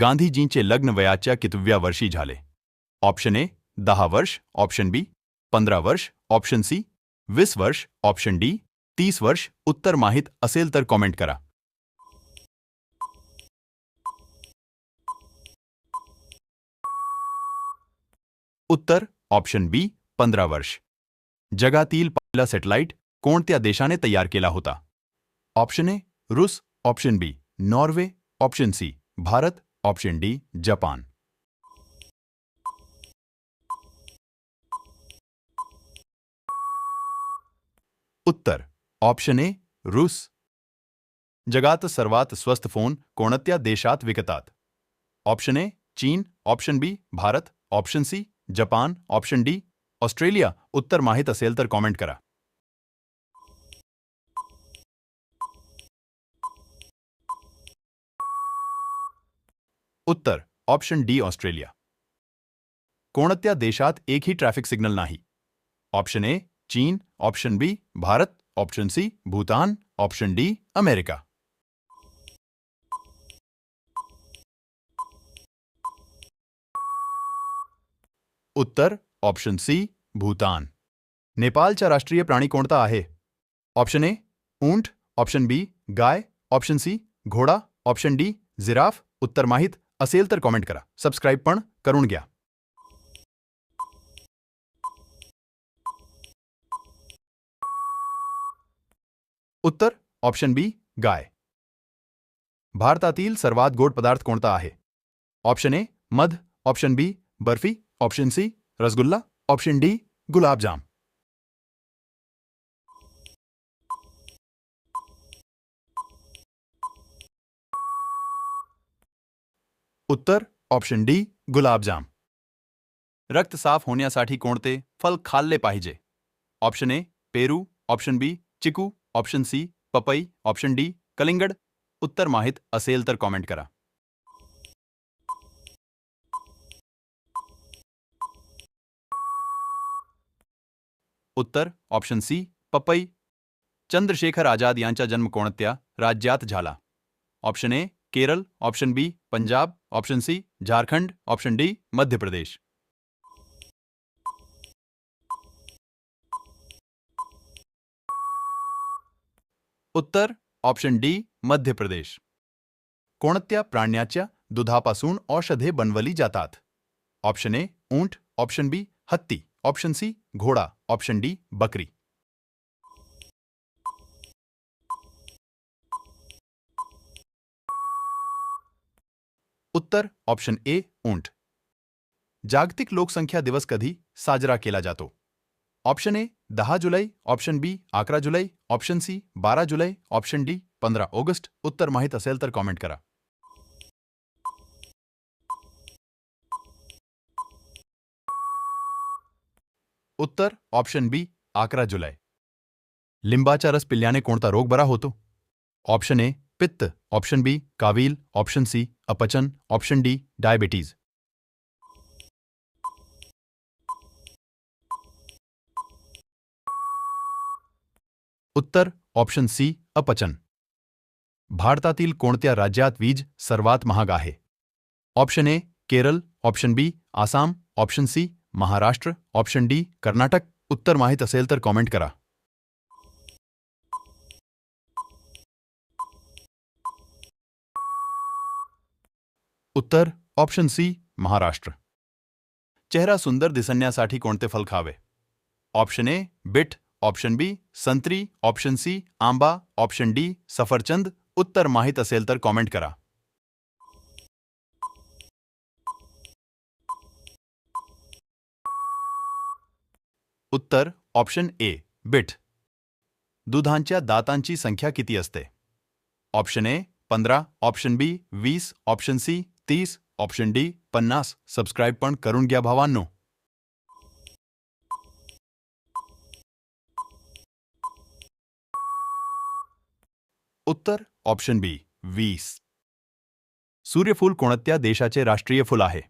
गांधीजींचे लग्न वयाच्या कितव्या वर्षी झाले ऑप्शन ए दहा वर्ष ऑप्शन बी पंधरा वर्ष ऑप्शन सी वीस वर्ष ऑप्शन डी तीस वर्ष उत्तर माहीत असेल तर कॉमेंट करा उत्तर ऑप्शन बी पंधरा वर्ष जगातील पहिला सॅटेलाइट कोणत्या देशाने तयार केला होता ऑप्शन ए रूस option B Norway option C Bharat option D, Japan. Uttar, option A, रूस। जगात सर्वात स्वस्थ फ़ोन कोणत्या देशात विकतात? ऑप्शन ए, चीन, option B, Bharat, option C, Japan, option D, Australia. उत्तर माहीत असेल तर कॉमेंट करा। उत्तर ऑप्शन डी ऑस्ट्रेलिया कोणत्या देशात एकही ट्रॅफिक सिग्नल नाही? ऑप्शन ए चीन option B Bharat option C Bhutan option D America. उत्तर ऑप्शन सी भूतान. नेपाळचा राष्ट्रीय प्राणी कोणता आहे? ऑप्शन ए ऊँट ऑप्शन बी गाय ऑप्शन सी घोडा ऑप्शन डी जिराफ, उत्तर माहीत असेल तर कॉमेंट करा. सबस्क्राईब पण करून घ्या. उत्तर, ऑप्शन बी, गाय. भारतातील सर्वात गोड पदार्थ कोणता आहे? ऑप्शन ए, मध. Option B, barfi. Option C, rasgulla. Option D, gulab jamun. उत्तर ऑप्शन डी गुलाबजाम रक्त साफ़ होने होण्यासाठी कोणते, फल खाल्ले पाहिजे। ऑप्शन ए पेरू option B chikoo option C पपई ऑप्शन डी कलिंगड। उत्तर माहीत असेल तर कॉमेंट करा। उत्तर ऑप्शन सी पपई। चंद्रशेखर आझाद यांचा जन्म कोणत्या, राज्यात झाला। Option A Kerala option B, Punjab, option C, Jharkhand, option D, Madhya Pradesh. Uttar, option D, Madhya Pradesh. कोणत्या प्राण्याच्या दुधापासून औषधे बनवली जातात? ऑप्शन ए, ऊँट, ऑप्शन बी, हत्ती, ऑप्शन सी, घोडा, ऑप्शन डी, बकरी। उत्तर, ऑप्शन ए, ऊँट। जागतिक लोकसंख्या दिवस कधी साजरा केला जातो? ऑप्शन ए, दहा जुलै, ऑप्शन बी, अकरा जुलै, ऑप्शन सी, बारा जुलै, ऑप्शन डी, पंधरा ऑगस्ट। उत्तर माहीत असेल तर कॉमेंट करा. उत्तर, ऑप्शन बी, अकरा जुलै। लिंबाचा रस पिल्याने कोणता रोग बरा होतो? ऑप्शन ए पित्त ऑप्शन बी कावील ऑप्शन सी अपचन ऑप्शन डी डायबिटीज़ उत्तर ऑप्शन सी अपचन. भारतातील कोणत्या राज्यात वीज सर्वात महाग आहे? Option A Kerala option B Assam option C Maharashtra option D Karnataka. उत्तर माहीत असेल तर कॉमेंट करा. उत्तर ऑप्शन सी महाराष्ट्र. चेहरा सुंदर दिसण्यासाठी कोणते फल खावे? Option A beet option B संत्री ऑप्शन सी आंबा ऑप्शन डी सफरचंद. उत्तर माहीत असेल तर कॉमेंट करा. उत्तर ऑप्शन ए बीट. दुधांच्या दातांची संख्या किती असते? ऑप्शन ए पंधरा ऑप्शन बी वीस ऑप्शन सी तीस ऑप्शन डी पन्नास। सबस्क्राईब पण करून उत्तर ऑप्शन बी वीस. सूर्यफूल कोणत्या देशाचे राष्ट्रीय फूल आहे?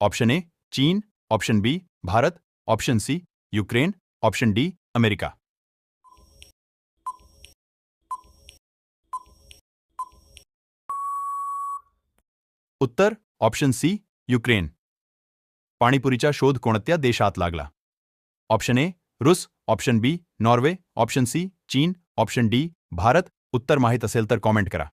ऑप्शन ए चीन. Option B Bharat. Option C Ukraine. Option D America. उत्तर ऑप्शन सी युक्रेन पाणीपुरीचा शोध कोणत्या देशात लागला? ऑप्शन ए रूस option B Norway option C चीन ऑप्शन डी भारत. उत्तर माहीत असेल तर कॉमेंट करा.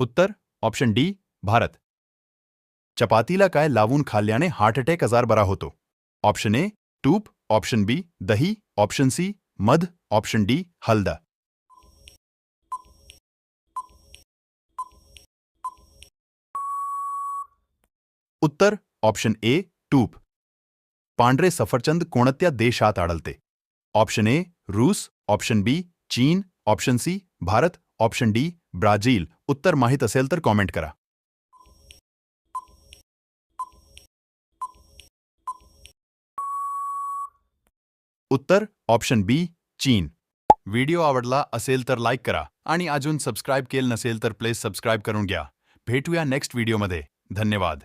उत्तर ऑप्शन डी भारत. चपातीला काय लावून खाल्ल्याने हार्ट अटॅक आजार बरा होतो? ऑप्शन ए तूप ऑप्शन बी दही ऑप्शन सी मध ऑप्शन डी हलदा। उत्तर ऑप्शन ए टूप। पांढरे सफरचंद कोणत्या देशात आढळते? ऑप्शन ए रूस ऑप्शन बी चीन option C Bharat option D Brazil उत्तर माहीत असेल तर कॉमेंट करा। उत्तर ऑप्शन बी चीन. व्हिडिओ आवडला असेल तर लाईक करा आणि अजून सबस्क्राईब केलं नसेल तर प्लीज सबस्क्राईब करून घ्या. भेटूया नेक्स्ट व्हिडिओमध्ये धन्यवाद.